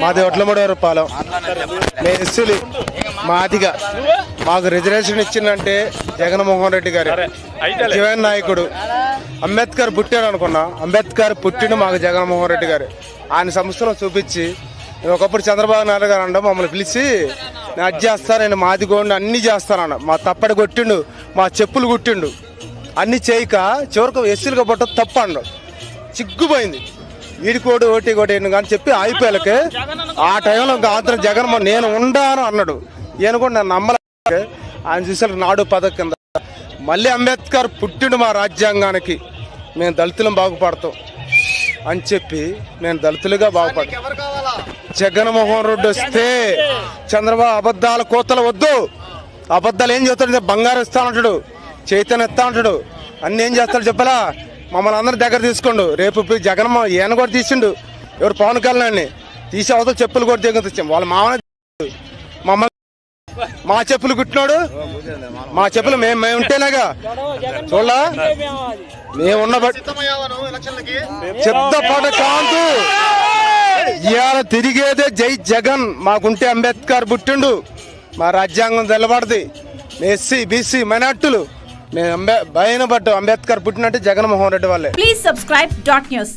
మాది ఒట్లమూడవరం పాలెం. మేము ఎస్సులు మాదిగా. మాకు రిజర్వేషన్ ఇచ్చిందంటే జగన్మోహన్ రెడ్డి గారు. జీవన్ నాయకుడు అంబేద్కర్ పుట్టాడు అనుకున్నా. అంబేద్కర్ పుట్టిన మాకు జగన్మోహన్ రెడ్డి గారు. ఆయన సంస్థలో చూపించి నేను ఒకప్పుడు చంద్రబాబు నాయుడు గారు అండ మమ్మల్ని పిలిచి నేను అది చేస్తాను నేను మాది గోండి అన్ని చేస్తానన్న. మా తప్పడి కొట్టిండు మా చెప్పులు కుట్టిండు. అన్ని చేయక చివరికి ఎస్సీలుగా పుట్ట తప్పండు చిగ్గుపోయింది. ఈడికోడు ఓటీ కోటి కానీ చెప్పి ఆగిపోయాలకి. ఆ టైంలో ఇంకా ఆంధ్ర జగన్ నేను ఉండాను అన్నాడు. ఈయన కూడా నన్ను నమ్మలే ఆయన చూసారు నాడు పథకం కింద. మళ్ళీ అంబేద్కర్ పుట్టిండు మా రాజ్యాంగానికి. మేము దళితులం బాగుపడతాం అని చెప్పి నేను దళితులుగా బాగుపడతాం జగన్మోహన్ రెడ్డి వస్తే చంద్రబాబు అబద్ధాల కోతలు వద్దు. అబద్ధాలు ఏం చేస్తాడు? బంగారం ఇస్తా అంటాడు. చైతన్య ఇస్తా అంటాడు. అన్ని ఏం చేస్తాడు చెప్పలా? మమ్మల్ని అందరి దగ్గర తీసుకోండు. రేపు పోయి జగన్ ఈయన కూడా తీసిండు. ఎవరు పవన్ కళ్యాణ్ తీసే అవతల చెప్పులు కూడా దిగుతాం వాళ్ళ మామనే మమ్మల్ని మా చెప్పులు కుట్టినాడు. మా చెప్పులు మేము మేము ఉంటేనేగా. చూడలా? మేమున్న బట్టి పాట కాంతు ఇవాళ తిరిగేదే జై జగన్. మాకుంటే అంబేద్కర్ పుట్టిండు. మా రాజ్యాంగం తెల్లబడది. ఎస్సీ బీసీ మైనార్టీలు. మేము అంబే భయన పడ్డాం అంబేద్కర్ పుట్టినట్టు జగన్మోహన్ రెడ్డి వాళ్ళే. Please subscribe dot news